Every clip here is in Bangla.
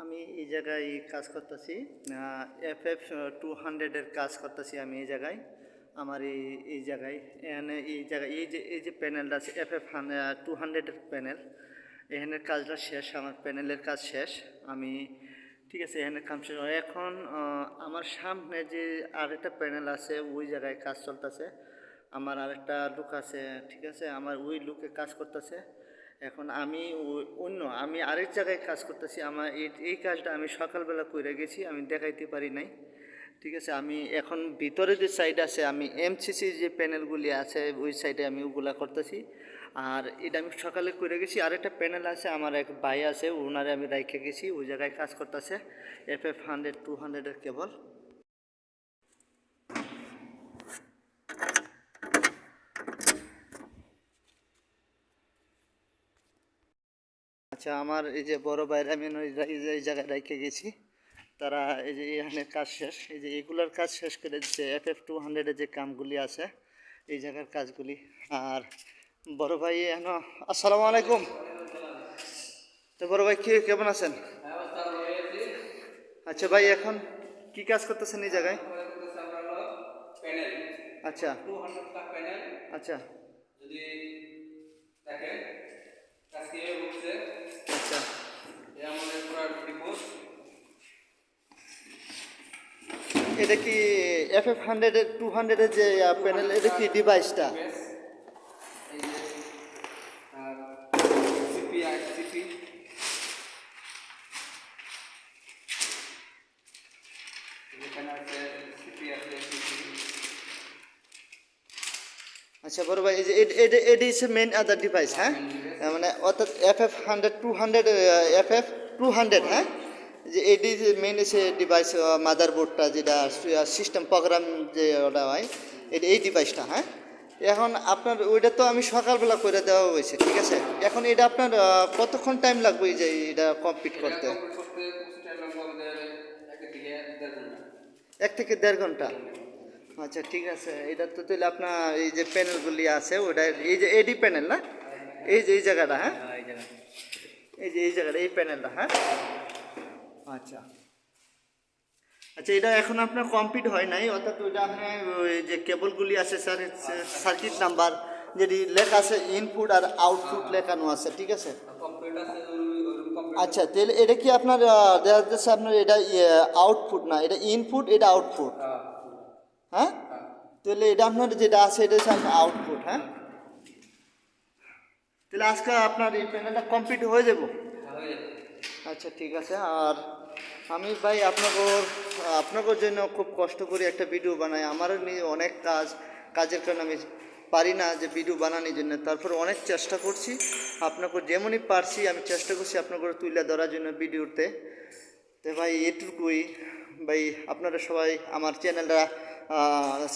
আমি এই জায়গায় কাজ করতেছি। এফ এফ টু হান্ড্রেডের কাজ করতেছি আমি এই জায়গায়। আমার এই এই জায়গায়। এখানে এই জায়গায়, এই যে এই যে প্যানেলটা আছে এফ এফ টু হান্ড্রেডের প্যানেল এখানের কাজটা শেষ, আমার প্যানেলের কাজ শেষ। আমি, ঠিক আছে এখানে কাম শেষ। এখন আমার সামনে যে আরেকটা প্যানেল আছে, ওই জায়গায় কাজ চলতেছে। আমার আরেকটা লুক আছে, ঠিক আছে? আমার ওই লুকে কাজ করতেছে। এখন আমি অন্য, আমি আরেক জায়গায় কাজ করতেছি, আমার এই এই কাজটা আমি সকালবেলা করে গেছি, আমি দেখাইতে পারি নাই। ঠিক আছে, আমি এখন ভিতরে যে সাইড আছে, আমি এমসিসি যে প্যানেলগুলি আছে, ওই সাইডে আমি ওগুলা করতেছি। আর এটা আমি সকালে করে গেছি আর একটা প্যানেল আছে, আমার এক ভাই আছে, ওনারে আমি রাইখে গেছি, ওই জায়গায় কাজ করতেছে এফ এফ হান্ড্রেড টু হান্ড্রেডের কেবল আচ্ছা আমার এই যে বড় ভাইয়ের, আমি এই জায়গায় রেখে গেছি। তারা এই যে এখানে কাজ শেষ। এই যে এগুলোর কাজ শেষ করে দিচ্ছে এফ এফ টু হান্ড্রেডের যে কামগুলি আছে, এই জায়গার কাজগুলি। আর বড় ভাই এখন, আসসালামু আলাইকুম। তো বড় ভাই, কি কেমন আছেন? আচ্ছা ভাই, এখন কি কাজ করতেছেন এই জায়গায়? আচ্ছা। আচ্ছা। যদি দেখেন কাজ কীভাবে হচ্ছে আচ্ছা এই আমাদের পুরো রিপোর্ট এটা কি এফ এফ হান্ড্রেডের টু হান্ড্রেডের যে প্যানেল এটা কি ডিভাইসটা আচ্ছা বড় ভাই এই যে এড- এড- এডি মেন আদার ডিভাইস হ্যাঁ? মানে অর্থাৎ F F hundred two hundred F F two hundred হ্যাঁ? যে এডি মেন এসে ডিভাইস মাদার বোর্ডটা যেটা সিস্টেম প্রোগ্রাম যে ওটা হয় এটা এই ডিভাইসটা হ্যাঁ? এখন আপনার ওইটা তো আমি সকালবেলা করে দেওয়া হয়েছে ঠিক আছে? এখন এটা আপনার কতক্ষণ টাইম লাগবে এই যে এটা কমপ্লিট করতে? এক থেকে দেড় ঘণ্টা। আচ্ছা ঠিক আছে। এটা তো তাহলে আপনার এই যে প্যানেলগুলি আছে ওটা এই যে এডি প্যানেল না? এই যে এই জায়গাটা হ্যাঁ? এই যে এই জায়গাটা এই প্যানেলটা হ্যাঁ? আচ্ছা। আচ্ছা এটা এখন আপনার কমপ্লিট হয় নাই অর্থাৎ ওইটা আপনার যে কেবলগুলি আছে স্যার সার্কিট নাম্বার যেটি লেখা আছে ইনপুট আর আউটপুট লেখানো আছে ঠিক আছে? আচ্ছা তাহলে এটা কি আপনার দেখা যাচ্ছে আপনার এটা আউটপুট না? এটা ইনপুট এটা আউটপুট হ্যাঁ তাহলে এটা আপনার যেটা আছে এটা হচ্ছে আউটপুট হ্যাঁ? তাহলে আজকে আপনার এই প্যানেলটা কমপ্লিট হয়ে যাব? হয়ে যাবে। আচ্ছা ঠিক আছে। আর আমি ভাই আপনাকে আপনাদের জন্য খুব কষ্ট করে একটা ভিডিও বানাই। আমারও অনেক কাজ, কাজের কারণে আমি পারি না যে ভিডিও বানানোর জন্য। তারপর অনেক চেষ্টা করছি। আপনাকে যেমনই পারছি, আমি চেষ্টা করছি আপনাকে তুলে ধরার জন্য ভিডিওতে তো ভাই, এটুকুই। ভাই, আপনারা সবাই আমার চ্যানেলটা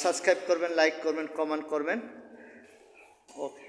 সাবস্ক্রাইব করবেন লাইক করবেন কমেন্ট করবেন। ওকে